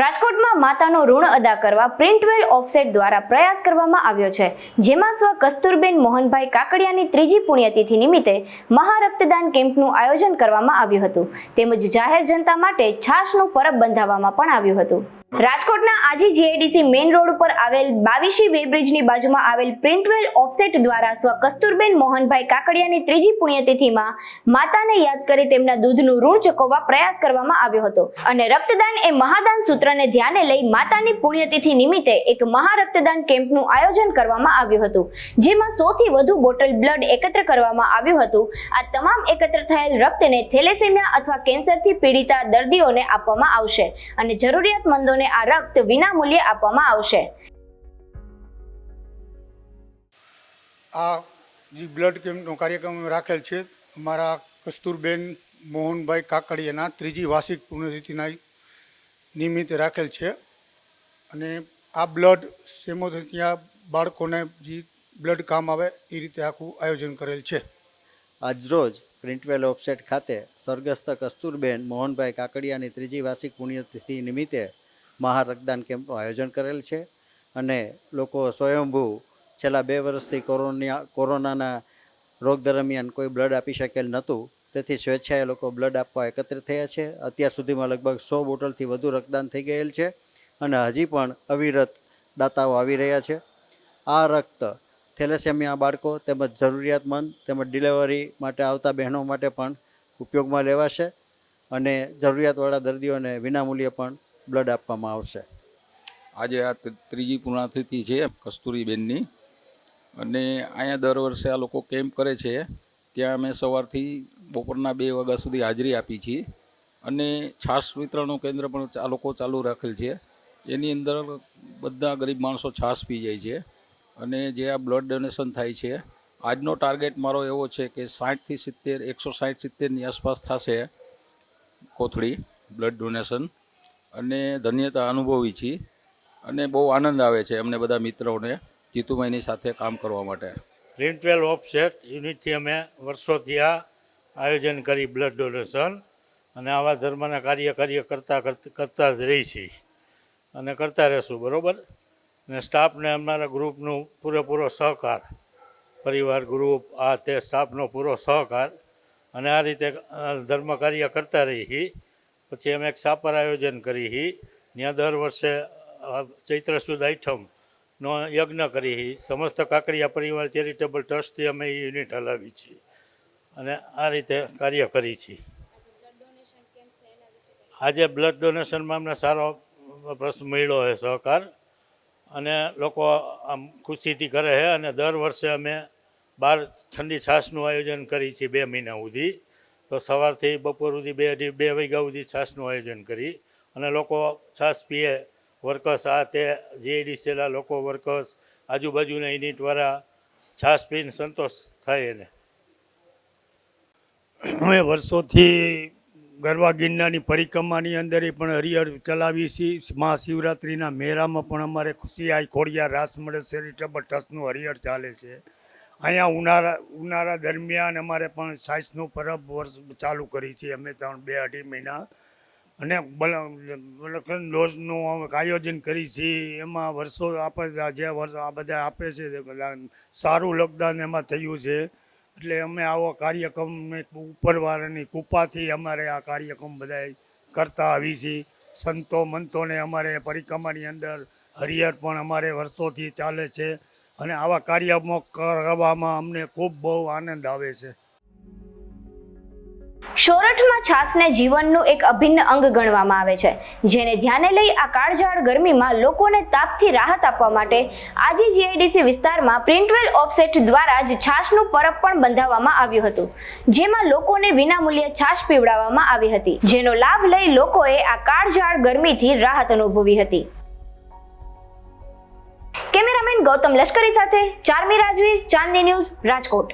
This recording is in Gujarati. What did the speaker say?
રાજકોટમાં માતાનો ઋણ અદા કરવા પ્રિન્ટવેલ ઓફસેટ દ્વારા પ્રયાસ કરવામાં આવ્યો છે. જેમાં સ્વ કસ્તુરબેન મોહનભાઈ કાકડિયાની ત્રીજી પુણ્યતિથિ નિમિત્તે મહારક્તદાન કેમ્પનું આયોજન કરવામાં આવ્યું હતું. તેમજ જાહેર જનતા માટે છાશનું પરબ બંધાવવામાં પણ આવ્યું હતું. રાજકોટના આજી જીઆઈડીસી મેઇન રોડ ઉપર આવેલ બાવીસી વેબ્રિજની બાજુમાં આવેલ પ્રિન્ટવેલ ઓફસેટ દ્વારા સ્વ કસ્તુરબેન મોહનભાઈ કાકડિયાની ત્રીજી પુણ્યતિથિમાં માતાને યાદ કરી તેમના દૂધનું ઋણ ચૂકવવા પ્રયાસ કરવામાં આવ્યો હતો. અને રક્તદાન એ મહાદાન સૂત્રને ધ્યાને લઈ માતાની પુણ્યતિથિ નિમિત્તે એક મહારક્તદાન કેમ્પનું આયોજન કરવામાં આવ્યું હતું. જેમાં સૌથી વધુ બોટલ બ્લડ એકત્ર કરવામાં આવ્યું હતું. આ તમામ એકત્ર થયેલ રક્તને થેલેસેમિયા અથવા કેન્સરથી પીડિતા દર્દીઓને આપવામાં આવશે. અને જરૂરિયાતમંદોને આ રક્ત વિનામૂલ્યે આપવામાં આવશે. આ જે બ્લડ કેમ્પનો કાર્યક્રમ રાખેલ છે અમારા કસ્તુરબેન મોહનભાઈ કાકડિયાના ત્રીજી વાર્ષિક પુણ્યતિથિના નિમિત્તે રાખેલ છે. અને આ બ્લડ સેમોથેપિયા બાળકોને જે બ્લડ કામ આવે એ રીતે આખું આયોજન કરેલ છે. આજરોજ પ્રિન્ટવેલ ઓફસેટ ખાતે સ્વર્ગસ્થ કસ્તુરબેન મોહનભાઈ કાકડિયાની ત્રીજી વાર્ષિક પુણ્યતિથિ નિમિત્તે મહારક્તદાન કેમ્પનું આયોજન કરેલ છે અને લોકો સ્વયંભૂ છેલ્લા બે વર્ષથી કોરોના કોરોનાના રોગ દરમિયાન કોઈ બ્લડ આપી શકેલ નહોતું. તેથી સ્વેચ્છાએ લોકો બ્લડ આપવા એકત્રિત થયા છે. અત્યાર સુધીમાં લગભગ સો બોટલથી વધુ રક્તદાન થઈ ગયેલ છે અને હજી પણ અવિરત દાતાઓ આવી રહ્યા છે. આ રક્ત થેલેસેમિયા બાળકો તેમજ જરૂરિયાતમંદ તેમજ ડિલિવરી માટે આવતા બહેનો માટે પણ ઉપયોગમાં લેવાશે અને જરૂરિયાતવાળા દર્દીઓને વિનામૂલ્યે પણ બ્લડ આપવામાં આવશે. આજે આ ત્રીજી પૂર્ણાતિથિ છે કસ્તુરીબેનની. અને અહીંયા દર વર્ષે આ લોકો કેમ્પ કરે છે, ત્યાં અમે સવારથી બપોરના બે વાગ્યા સુધી હાજરી આપી છીએ. અને છાશ વિતરણનું કેન્દ્ર પણ આ લોકો ચાલુ રાખેલ છે. એની અંદર બધા ગરીબ માણસો છાશ પી જાય છે. અને જે આ બ્લડ ડોનેશન થાય છે, આજનો ટાર્ગેટ મારો એવો છે કે સાઠથી સિત્તેર, એકસો સાઠ સિત્તેરની આસપાસ થશે કોથળી બ્લડ ડોનેશન અને ધન્યતા અનુભવી છીએ. અને બહુ આનંદ આવે છે અમને બધા મિત્રોને જીતુભાઈની સાથે કામ કરવા માટે. પ્રિન્ટવેલ ઓફસેટ યુનિટથી અમે વર્ષોથી આ આયોજન કરી બ્લડ ડોનેશન અને આવા ધર્મના કાર્ય કાર્ય કરતા કરતા જ રહી છીએ. અને કરતા રહેશું, બરાબર? અને સ્ટાફને અમારા ગ્રુપનું પૂરેપૂરો સહકાર, પરિવાર ગ્રુપ, આ તે સ્ટાફનો પૂરો સહકાર અને આ રીતે ધર્મ કાર્ય કરતા રહીએ પછી અમે એક સાપર આયોજન કરી હી. ત્યાં દર વર્ષે ચૈત્ર સુદ આઠમનો યજ્ઞ કરી હી. સમસ્ત કાકડિયા પરિવાર ચેરિટેબલ ટ્રસ્ટથી અમે યુનિટ હલાવી છીએ અને આ રીતે કાર્ય કરી છીએ આજે બ્લડ ડોનેશનમાં અમને સારો પ્રશ્ન મળ્યો છે સહકાર. અને લોકો આમ ખુશીથી કરે છે અને દર વર્ષે અમે બાર ઠંડી છાશનું આયોજન કરી છીએ બે મહિના સુધી. તો સવારથી બપોર સુધી બે અઢી બે વાગ્યા સુધી છાશનું આયોજન કરી અને લોકો છાશ પીએ વર્કર્સ આ તે જીઆઈડીસીના લોકો વર્કર્સ આજુબાજુના યુનિટવાળા છાશ પીને સંતોષ થાય એને. અમે વર્ષોથી ગરબા ગિરનારની પરિક્રમાની અંદર એ પણ હરિહર ચલાવી છીએ. મહાશિવરાત્રિના મેળામાં પણ અમારે ખુશી આઈ ખોડિયા રાસ મળે ચેરિટેબલ ટસનું હરિહર ચાલે છે. અહીંયા ઉનાળા ઉનાળા દરમિયાન અમારે પણ સાઈસનું પરબ વર્ષ ચાલુ કરી છે. અમે ત્રણ, બે અઢી મહિના. અને બલકન ડોઝનું આયોજન કરી છીએ એમાં વર્ષો આપણે જે વર્ષ આ બધા આપે છે સારું લગદાન એમાં થયું છે. એટલે અમે આવો કાર્યક્રમ ઉપરવાળાની કૃપાથી અમારે આ કાર્યક્રમ બધા કરતા આવી છીએ સંતો મંતોને અમારે પરિક્રમાની અંદર હરિહર પણ અમારે વર્ષોથી ચાલે છે. અને આવા કાર્યમાં કરવામાં અમને ખૂબ બહુ આનંદ આવે છે. સોરઠમાં છાસને જીવનનું એક અભિન્ન અંગ ગણવામાં આવે છે, જેને ધ્યાને લઈ આ કાળઝાળ ગરમીમાં લોકોને તાપથી રાહત આપવા માટે આજી જીઆઈડીસી વિસ્તારમાં પ્રિન્ટવેલ ઓફસેટ દ્વારા જ છાશનું પરબ પણ બંધાવવામાં આવ્યું હતું. જેમાં લોકોને વિનામૂલ્યે છાશ પીવડાવવામાં આવી હતી, જેનો લાભ લઈ લોકોએ આ કાળઝાળ ગરમીથી રાહત અનુભવી હતી. કેમેરામેન ગૌતમ લશ્કરી સાથે ચારમી રાજવીર ચાંદની ન્યૂઝ રાજકોટ.